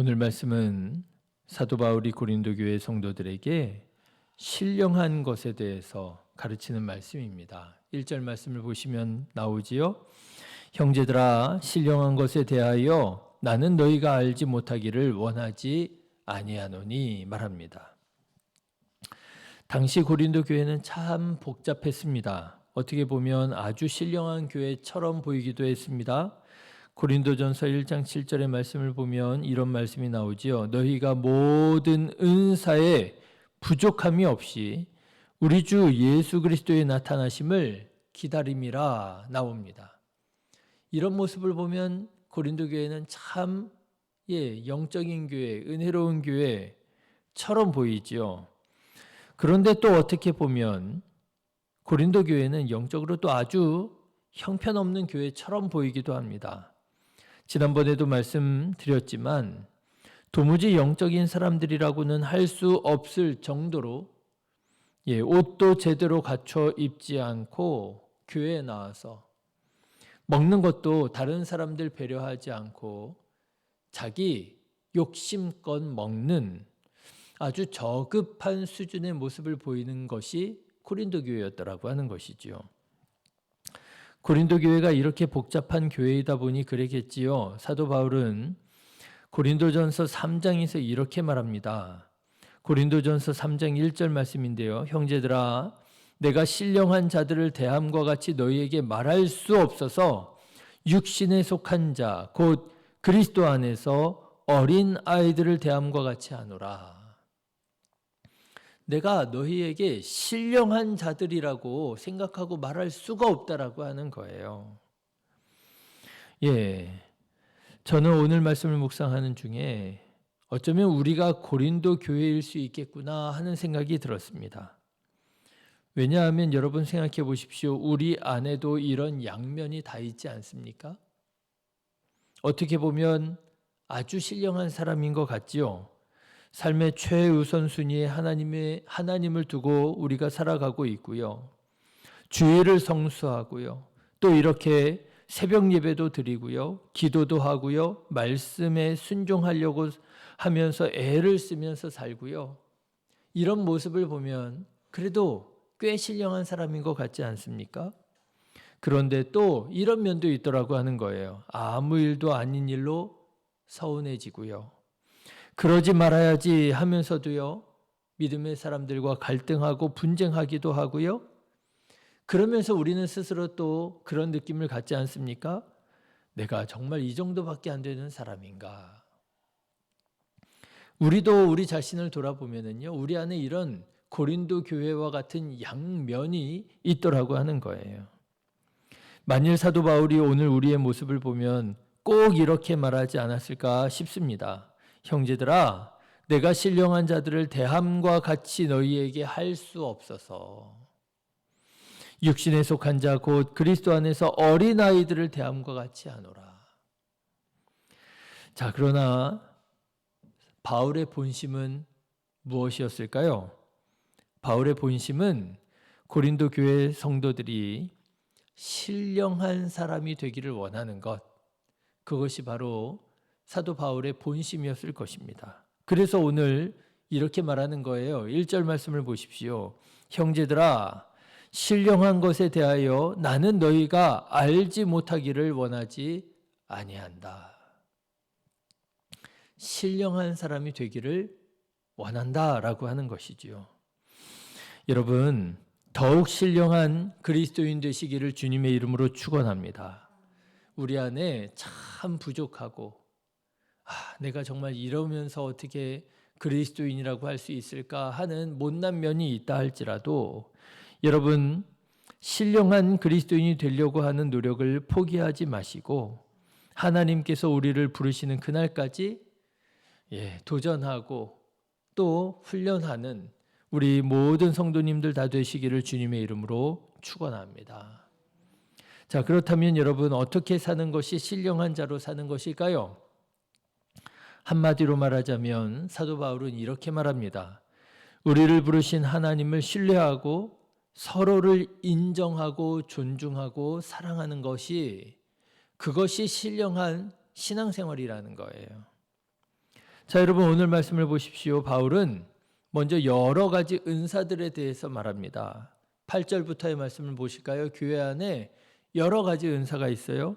오늘 말씀은 사도 바울이 고린도 교회 성도들에게 신령한 것에 대해서 가르치는 말씀입니다. 1절 말씀을 보시면 나오지요. 형제들아 신령한 것에 대하여 나는 너희가 알지 못하기를 원하지 아니하노니 말합니다. 당시 고린도 교회는 참 복잡했습니다. 어떻게 보면 아주 신령한 교회처럼 보이기도 했습니다. 고린도전서 1장 7절의 말씀을 보면 이런 말씀이 나오지요. 너희가 모든 은사에 부족함이 없이 우리 주 예수 그리스도의 나타나심을 기다림이라 나옵니다. 이런 모습을 보면 고린도 교회는 참 예, 영적인 교회, 은혜로운 교회처럼 보이지요. 그런데 또 어떻게 보면 고린도 교회는 영적으로 또 아주 형편없는 교회처럼 보이기도 합니다. 지난번에도 말씀드렸지만 도무지 영적인 사람들이라고는 할 수 없을 정도로 예, 옷도 제대로 갖춰 입지 않고 교회에 나와서 먹는 것도 다른 사람들 배려하지 않고 자기 욕심껏 먹는 아주 저급한 수준의 모습을 보이는 것이 코린도 교회였더라고 하는 것이지요. 고린도 교회가 이렇게 복잡한 교회이다 보니 그랬겠지요. 사도 바울은 고린도전서 3장에서 이렇게 말합니다. 고린도전서 3장 1절 말씀인데요. 형제들아 내가 신령한 자들을 대함과 같이 너희에게 말할 수 없어서 육신에 속한 자 곧 그리스도 안에서 어린 아이들을 대함과 같이 하노라. 내가 너희에게 신령한 자들이라고 생각하고 말할 수가 없다라고 하는 거예요. 예. 저는 오늘 말씀을 묵상하는 중에 어쩌면 우리가 고린도 교회일 수 있겠구나 하는 생각이 들었습니다. 왜냐하면 여러분 생각해 보십시오. 우리 안에도 이런 양면이 다 있지 않습니까? 어떻게 보면 아주 신령한 사람인 것 같지요. 삶의 최우선순위에 하나님의 하나님을 두고 우리가 살아가고 있고요. 주의를 성수하고요. 또 이렇게 새벽 예배도 드리고요. 기도도 하고요. 말씀에 순종하려고 하면서 애를 쓰면서 살고요. 이런 모습을 보면 그래도 꽤 신령한 사람인 것 같지 않습니까? 그런데 또 이런 면도 있더라고 하는 거예요. 아무 일도 아닌 일로 서운해지고요. 그러지 말아야지 하면서도요, 믿음의 사람들과 갈등하고 분쟁하기도 하고요. 그러면서 우리는 스스로 또 그런 느낌을 갖지 않습니까? 내가 정말 이 정도밖에 안 되는 사람인가? 우리도 우리 자신을 돌아보면은요, 우리 안에 이런 고린도 교회와 같은 양면이 있더라고 하는 거예요. 만일 사도 바울이 오늘 우리의 모습을 보면 꼭 이렇게 말하지 않았을까 싶습니다. 형제들아 내가 신령한 자들을 대함과 같이 너희에게 할 수 없어서 육신에 속한 자 곧 그리스도 안에서 어린 아이들을 대함과 같이 하노라. 자, 그러나 바울의 본심은 무엇이었을까요? 바울의 본심은 고린도 교회 성도들이 신령한 사람이 되기를 원하는 것. 그것이 바로 사도 바울의 본심이었을 것입니다. 그래서 오늘 이렇게 말하는 거예요. 1절 말씀을 보십시오. 형제들아, 신령한 것에 대하여 나는 너희가 알지 못하기를 원하지 아니한다. 신령한 사람이 되기를 원한다 라고 하는 것이지요. 여러분, 더욱 신령한 그리스도인 되시기를 주님의 이름으로 축원합니다. 우리 안에 참 부족하고 아, 내가 정말 이러면서 어떻게 그리스도인이라고 할 수 있을까 하는 못난 면이 있다 할지라도 여러분 신령한 그리스도인이 되려고 하는 노력을 포기하지 마시고 하나님께서 우리를 부르시는 그날까지 예, 도전하고 또 훈련하는 우리 모든 성도님들 다 되시기를 주님의 이름으로 축원합니다. 자, 그렇다면 여러분 어떻게 사는 것이 신령한 자로 사는 것일까요? 한마디로 말하자면 사도 바울은 이렇게 말합니다. 우리를 부르신 하나님을 신뢰하고 서로를 인정하고 존중하고 사랑하는 것이 그것이 신령한 신앙생활이라는 거예요. 자, 여러분 오늘 말씀을 보십시오. 바울은 먼저 여러 가지 은사들에 대해서 말합니다. 8절부터의 말씀을 보실까요? 교회 안에 여러 가지 은사가 있어요.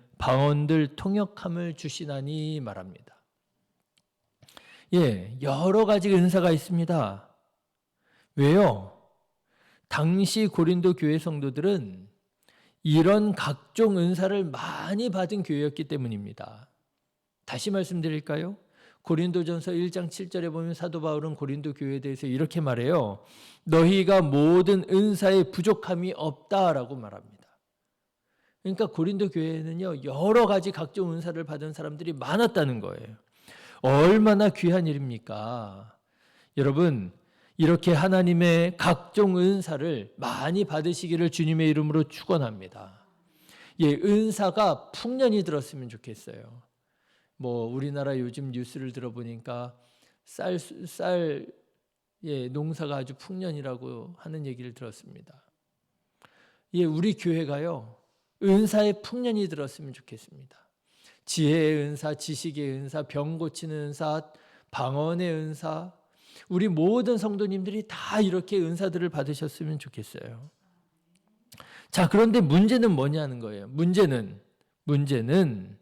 방언들 통역함을 주시나니 말합니다. 예, 여러 가지 은사가 있습니다. 왜요? 당시 고린도 교회 성도들은 이런 각종 은사를 많이 받은 교회였기 때문입니다. 다시 말씀드릴까요? 고린도전서 1장 7절에 보면 사도 바울은 고린도 교회에 대해서 이렇게 말해요. 너희가 모든 은사에 부족함이 없다라고 말합니다. 그러니까 고린도 교회에는요 여러 가지 각종 은사를 받은 사람들이 많았다는 거예요. 얼마나 귀한 일입니까? 여러분 이렇게 하나님의 각종 은사를 많이 받으시기를 주님의 이름으로 축원합니다. 예, 은사가 풍년이 들었으면 좋겠어요. 뭐 우리나라 요즘 뉴스를 들어보니까 쌀 쌀 예, 농사가 아주 풍년이라고 하는 얘기를 들었습니다. 예, 우리 교회가요. 은사의 풍년이 들었으면 좋겠습니다. 지혜의 은사, 지식의 은사, 병 고치는 은사, 방언의 은사, 우리 모든 성도님들이 다 이렇게 은사들을 받으셨으면 좋겠어요. 자, 그런데 문제는 뭐냐는 거예요. 문제는 문제는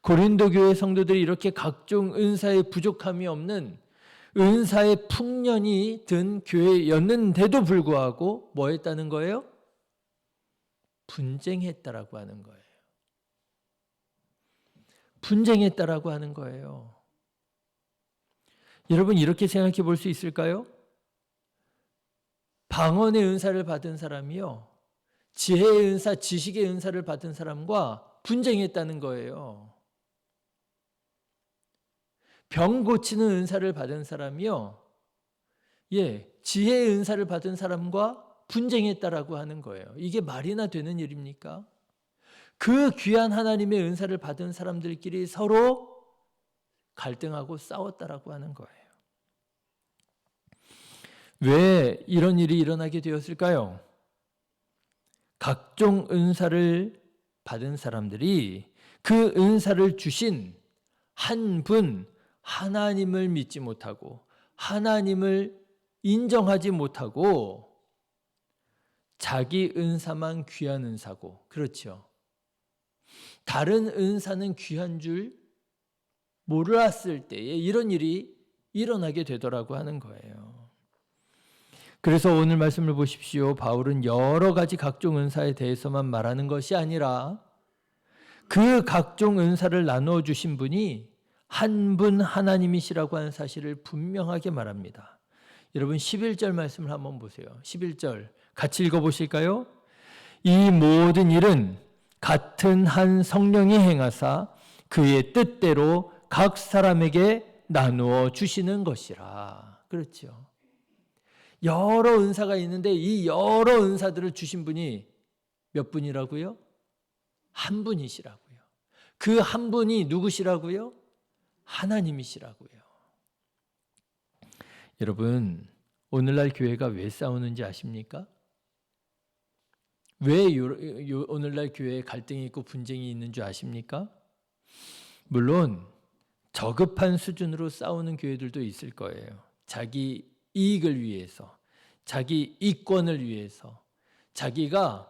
고린도 교회 성도들이 이렇게 각종 은사의 부족함이 없는 은사의 풍년이 든 교회였는데도 불구하고 뭐 했다는 거예요? 분쟁했다라고 하는 거예요. 분쟁했다라고 하는 거예요. 여러분 이렇게 생각해 볼 수 있을까요? 방언의 은사를 받은 사람이요. 지혜의 은사, 지식의 은사를 받은 사람과 분쟁했다는 거예요. 병 고치는 은사를 받은 사람이요. 예, 지혜의 은사를 받은 사람과 분쟁했다라고 하는 거예요. 이게 말이나 되는 일입니까? 그 귀한 하나님의 은사를 받은 사람들끼리 서로 갈등하고 싸웠다라고 하는 거예요. 왜 이런 일이 일어나게 되었을까요? 각종 은사를 받은 사람들이 그 은사를 주신 한 분, 하나님을 믿지 못하고 하나님을 인정하지 못하고 자기 은사만 귀한 은사고 그렇죠. 다른 은사는 귀한 줄 몰랐을 때에 이런 일이 일어나게 되더라고 하는 거예요. 그래서 오늘 말씀을 보십시오. 바울은 여러 가지 각종 은사에 대해서만 말하는 것이 아니라 그 각종 은사를 나누어 주신 분이 한 분 하나님이시라고 하는 사실을 분명하게 말합니다. 여러분 11절 말씀을 한번 보세요. 11절 같이 읽어 보실까요? 이 모든 일은 같은 한 성령이 행하사 그의 뜻대로 각 사람에게 나누어 주시는 것이라. 그렇죠. 여러 은사가 있는데 이 여러 은사들을 주신 분이 몇 분이라고요? 한 분이시라고요. 그 한 분이 누구시라고요? 하나님이시라고요. 여러분, 오늘날 교회가 왜 싸우는지 아십니까? 왜 요, 요, 오늘날 교회에 갈등이 있고 분쟁이 있는 줄 아십니까? 물론 저급한 수준으로 싸우는 교회들도 있을 거예요. 자기 이익을 위해서, 자기 이권을 위해서, 자기가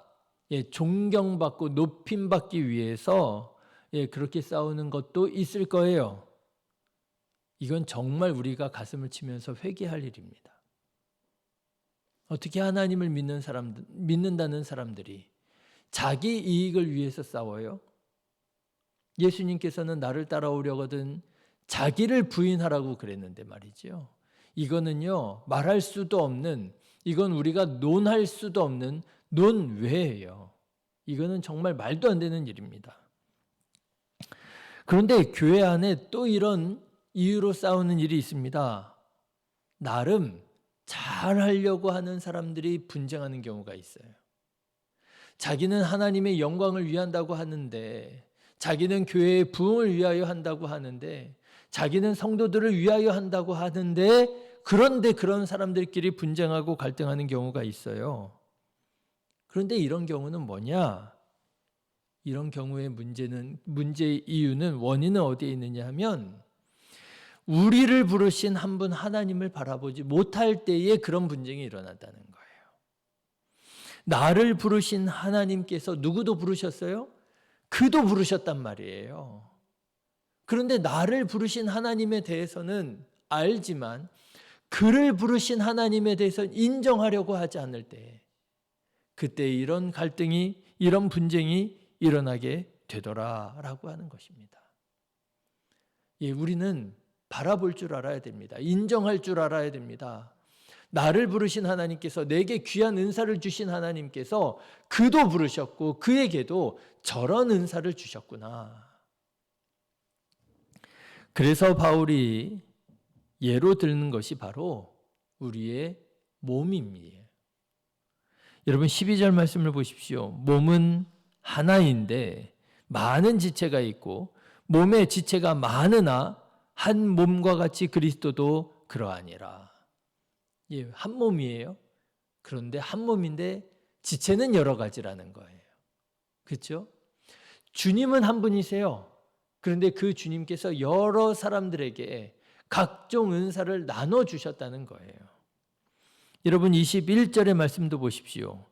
예, 존경받고 높임받기 위해서 예, 그렇게 싸우는 것도 있을 거예요. 이건 정말 우리가 가슴을 치면서 회개할 일입니다. 어떻게 하나님을 믿는 사람들, 믿는다는 사람들이 자기 이익을 위해서 싸워요? 예수님께서는 나를 따라오려거든 자기를 부인하라고 그랬는데 말이죠. 이거는요, 말할 수도 없는, 이건 우리가 논할 수도 없는 논외예요. 이거는 정말 말도 안 되는 일입니다. 그런데 교회 안에 또 이런 이유로 싸우는 일이 있습니다. 나름 잘 하려고 하는 사람들이 분쟁하는 경우가 있어요. 자기는 하나님의 영광을 위한다고 하는데 자기는 교회의 부흥을 위하여 한다고 하는데 자기는 성도들을 위하여 한다고 하는데 그런데 그런 사람들끼리 분쟁하고 갈등하는 경우가 있어요. 그런데 이런 경우는 뭐냐? 이런 경우의 문제는 문제의 이유는 원인은 어디에 있느냐 하면 우리를 부르신 한 분 하나님을 바라보지 못할 때에 그런 분쟁이 일어난다는 거예요. 나를 부르신 하나님께서 누구도 부르셨어요? 그도 부르셨단 말이에요. 그런데 나를 부르신 하나님에 대해서는 알지만 그를 부르신 하나님에 대해서 인정하려고 하지 않을 때 그때 이런 갈등이 이런 분쟁이 일어나게 되더라라고 하는 것입니다. 예, 우리는 바라볼 줄 알아야 됩니다. 인정할 줄 알아야 됩니다. 나를 부르신 하나님께서 내게 귀한 은사를 주신 하나님께서 그도 부르셨고 그에게도 저런 은사를 주셨구나. 그래서 바울이 예로 들는 것이 바로 우리의 몸입니다. 여러분 12절 말씀을 보십시오. 몸은 하나인데 많은 지체가 있고 몸의 지체가 많으나 한 몸과 같이 그리스도도 그러하니라. 예, 한 몸이에요. 그런데 한 몸인데 지체는 여러 가지라는 거예요. 그렇죠? 주님은 한 분이세요. 그런데 그 주님께서 여러 사람들에게 각종 은사를 나눠 주셨다는 거예요. 여러분 21절의 말씀도 보십시오.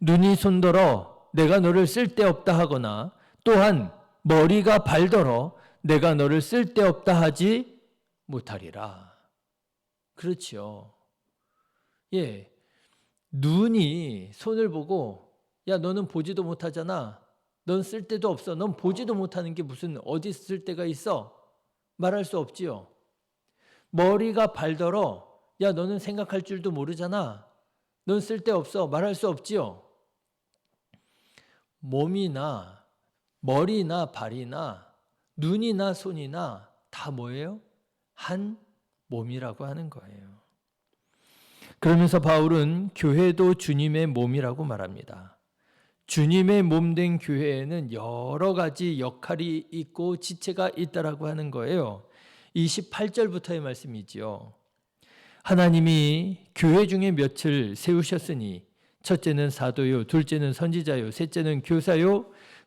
눈이 손더러 내가 너를 쓸데없다 하거나 또한 머리가 발더러 내가 너를 쓸데없다 하지 못하리라. 그렇죠. 예. 눈이 손을 보고 야 너는 보지도 못하잖아. 넌 쓸데도 없어. 넌 보지도 못하는 게 무슨 어디 쓸 데가 있어? 말할 수 없지요. 머리가 발더러 야 너는 생각할 줄도 모르잖아. 넌 쓸데없어. 말할 수 없지요. 몸이나 머리나 발이나 눈이나 손이나 다 뭐예요? 한 몸이라고 하는 거예요. 그러면서 바울은 교회도 주님의 몸이라고 말합니다. 주님의 몸 된 교회에는 여러 가지 역할이 있고 지체가 있다라고 하는 거예요. 28절부터의 말씀이지요. 하나님이 교회 중에 몇을 세우셨으니 첫째는 사도요, 둘째는 선지자요, 셋째는 교사요,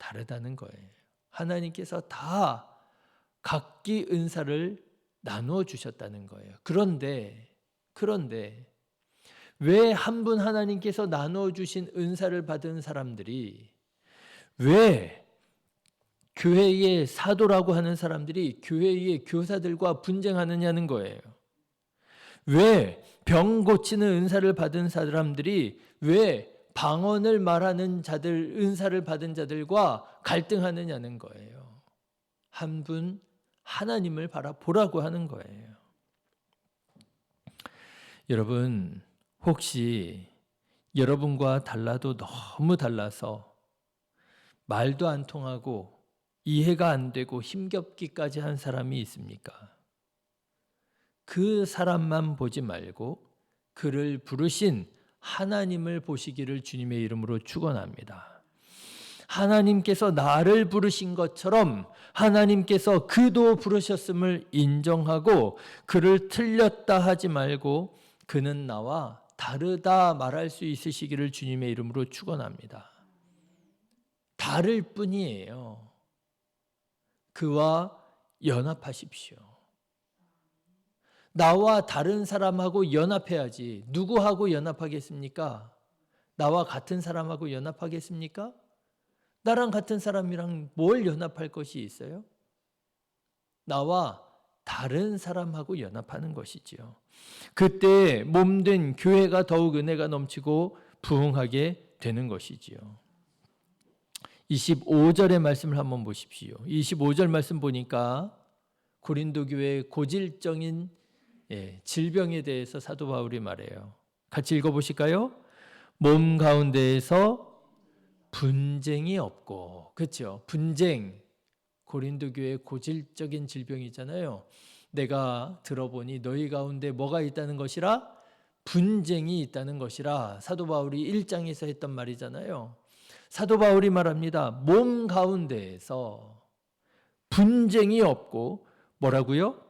다르다는 거예요. 하나님께서 다 각기 은사를 나누어 주셨다는 거예요. 그런데, 그런데, 왜 한 분 하나님께서 나누어 주신 은사를 받은 사람들이 왜 교회의 사도라고 하는 사람들이 교회의 교사들과 분쟁하느냐는 거예요. 왜 병 고치는 은사를 받은 사람들이 왜 방언을 말하는 자들 은사를 받은 자들과 갈등하느냐는 거예요. 한 분 하나님을 바라보라고 하는 거예요. 여러분 혹시 여러분과 달라도 너무 달라서 말도 안 통하고 이해가 안 되고 힘겹기까지 한 사람이 있습니까? 그 사람만 보지 말고 그를 부르신 하나님을 보시기를 주님의 이름으로 축원합니다. 하나님께서 나를 부르신 것처럼 하나님께서 그도 부르셨음을 인정하고 그를 틀렸다 하지 말고 그는 나와 다르다 말할 수 있으시기를 주님의 이름으로 축원합니다. 다를 뿐이에요. 그와 연합하십시오. 나와 다른 사람하고 연합해야지. 누구하고 연합하겠습니까? 나와 같은 사람하고 연합하겠습니까? 나랑 같은 사람이랑 뭘 연합할 것이 있어요? 나와 다른 사람하고 연합하는 것이지요. 그때 몸된 교회가 더욱 은혜가 넘치고 부흥하게 되는 것이지요. 25절의 말씀을 한번 보십시오. 25절 말씀 보니까 고린도 교회의 고질적인 예, 질병에 대해서 사도 바울이 말해요. 같이 읽어 보실까요? 몸 가운데에서 분쟁이 없고 그렇죠. 분쟁 고린도 교회의 고질적인 질병이잖아요. 내가 들어보니 너희 가운데 뭐가 있다는 것이라 분쟁이 있다는 것이라 사도 바울이 1장에서 했던 말이잖아요. 사도 바울이 말합니다. 몸 가운데에서 분쟁이 없고 뭐라고요?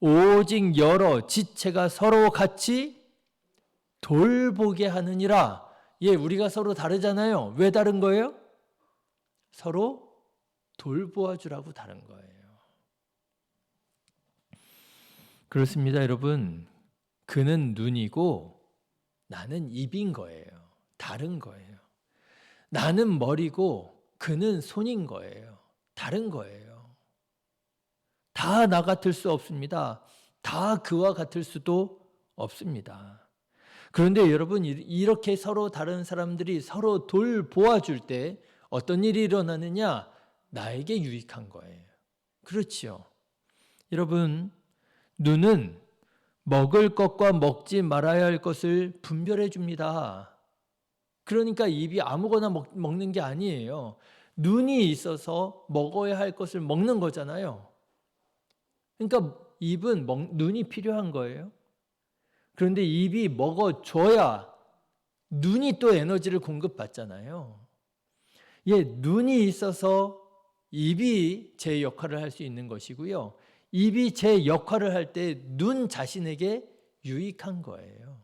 오직 여러 지체가 서로 같이 돌보게 하느니라. 예, 우리가 서로 다르잖아요. 왜 다른 거예요? 서로 돌보아 주라고 다른 거예요. 그렇습니다, 여러분. 그는 눈이고 나는 입인 거예요. 다른 거예요. 나는 머리고 그는 손인 거예요. 다른 거예요. 다 나 같을 수 없습니다. 다 그와 같을 수도 없습니다. 그런데 여러분 이렇게 서로 다른 사람들이 서로 돌보아 줄 때 어떤 일이 일어나느냐? 나에게 유익한 거예요. 그렇지요. 여러분 눈은 먹을 것과 먹지 말아야 할 것을 분별해 줍니다. 그러니까 입이 아무거나 먹, 먹는 게 아니에요. 눈이 있어서 먹어야 할 것을 먹는 거잖아요. 그러니까 입은 먹, 눈이 필요한 거예요. 그런데 입이 먹어줘야 눈이 또 에너지를 공급받잖아요. 예, 눈이 있어서 입이 제 역할을 할 수 있는 것이고요. 입이 제 역할을 할 때 눈 자신에게 유익한 거예요.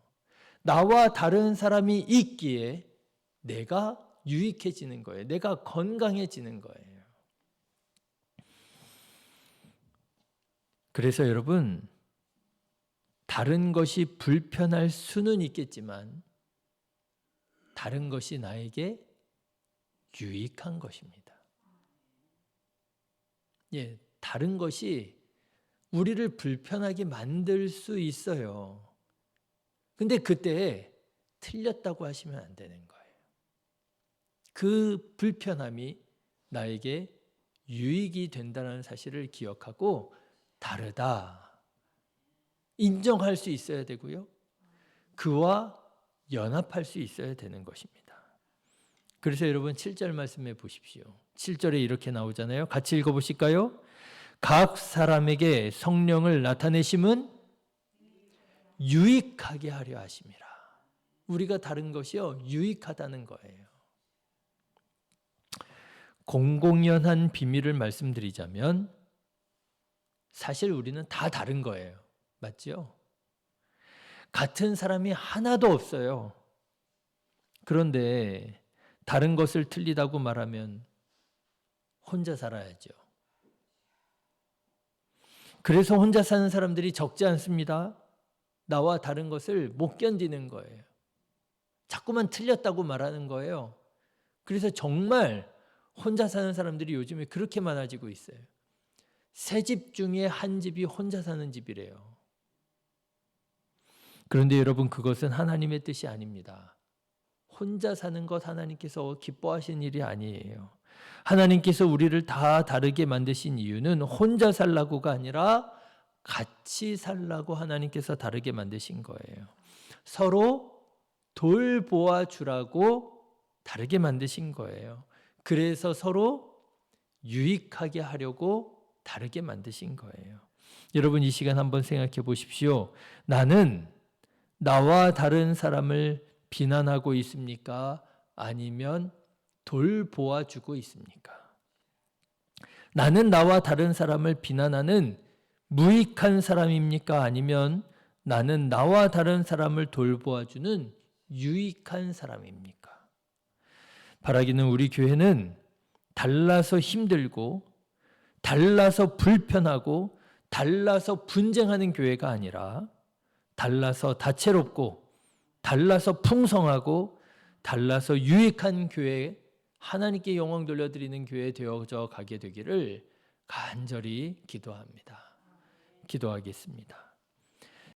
나와 다른 사람이 있기에 내가 유익해지는 거예요. 내가 건강해지는 거예요. 그래서 여러분, 다른 것이 불편할 수는 있겠지만, 다른 것이 나에게 유익한 것입니다. 예, 다른 것이 우리를 불편하게 만들 수 있어요. 근데 그때 틀렸다고 하시면 안 되는 거예요. 그 불편함이 나에게 유익이 된다는 사실을 기억하고 다르다. 인정할 수 있어야 되고요. 그와 연합할 수 있어야 되는 것입니다. 그래서 여러분 7절 말씀해 보십시오. 7절에 이렇게 나오잖아요. 같이 읽어 보실까요? 각 사람에게 성령을 나타내심은 유익하게 하려 하심이라. 우리가 다른 것이요 유익하다는 거예요. 공공연한 비밀을 말씀드리자면 사실 우리는 다 다른 거예요. 맞죠? 같은 사람이 하나도 없어요. 그런데 다른 것을 틀리다고 말하면 혼자 살아야죠. 그래서 혼자 사는 사람들이 적지 않습니다. 나와 다른 것을 못 견디는 거예요. 자꾸만 틀렸다고 말하는 거예요. 그래서 정말 혼자 사는 사람들이 요즘에 그렇게 많아지고 있어요. 세 집 중에 한 집이 혼자 사는 집이래요. 그런데 여러분 그것은 하나님의 뜻이 아닙니다. 혼자 사는 것 하나님께서 기뻐하신 일이 아니에요. 하나님께서 우리를 다 다르게 만드신 이유는 혼자 살라고가 아니라 같이 살라고 하나님께서 다르게 만드신 거예요. 서로 돌보아 주라고 다르게 만드신 거예요. 그래서 서로 유익하게 하려고 다르게 만드신 거예요. 여러분 이 시간 한번 생각해 보십시오. 나는 나와 다른 사람을 비난하고 있습니까? 아니면 돌보아 주고 있습니까? 나는 나와 다른 사람을 비난하는 무익한 사람입니까? 아니면 나는 나와 다른 사람을 돌보아 주는 유익한 사람입니까? 바라기는 우리 교회는 달라서 힘들고 달라서 불편하고 달라서 분쟁하는 교회가 아니라 달라서 다채롭고 달라서 풍성하고 달라서 유익한 교회 하나님께 영광 돌려드리는 교회 되어져 가게 되기를 간절히 기도합니다. 기도하겠습니다.